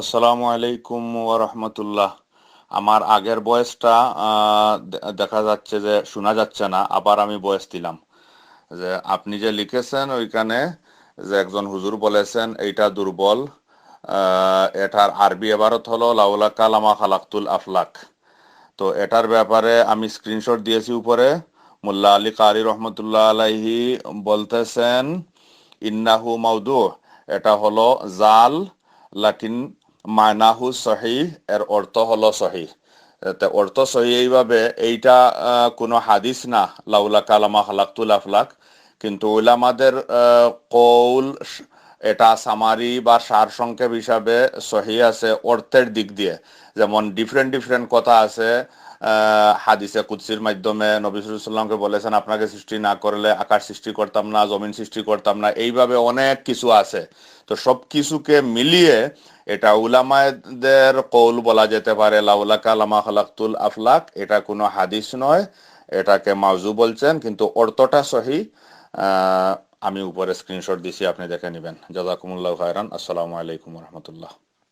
আসসালামু আলাইকুম রাহমাতুল্লাহ আমার আগের বয়সটা দেখা যাচ্ছে যে শোনা যাচ্ছে না, আবার আমি বয়স দিলাম। যে আপনি যে লিখেছেন ওইখানে যে একজন হুজুর বলেছেন, এইটা দুর্বল এটার আরবি এবারত হলো, লাউলা কালামা খালাক্তুল আফলাক। তো এটার ব্যাপারে আমি স্ক্রিনশট দিয়েছি উপরে। মোল্লা আলী কারি রহমতুল্লাহ আলাইহি বলতেছেন, ইন্নাহু মাউদু, এটা হলো জাল লাকিন মায়নাহু সহি এর অর্থ হলো সহি অর্থ সহি এইভাবে এইটা কোনো হাদিস না লাউলা কালামা খালাক্তুল আফলাক। কিন্তু উলামাদের আহ, কৌল এটা সামারি বা সার সংক্ষেপ হিসাবে সহি আছে অর্থের দিক দিয়ে। যেমন ডিফারেন্ট ডিফারেন্ট কথা আছে হাদিসে কুৎসির মাধ্যমে নবী সাল্লামকে বলেছেন আপনাকে সৃষ্টি না করলে আকাশ সৃষ্টি করতাম না জমিন সৃষ্টি করতাম না। এইভাবে অনেক কিছু আছে। তো সব কিছুকে মিলিয়ে এটা উলামাদের কৌল বলা যেতে পারে লাউলা কালামা খালাকুল আফলাক। এটা কোনো হাদিস নয়, এটাকে মাউজু বলছেন, কিন্তু অর্থটা সহি। আমি উপরে স্ক্রিনশট দিছি, আপনি দেখে নেবেন। জাজাকুমুল্লাহ খায়রান। আসসালামু আলাইকুম রহমতুল্লাহ।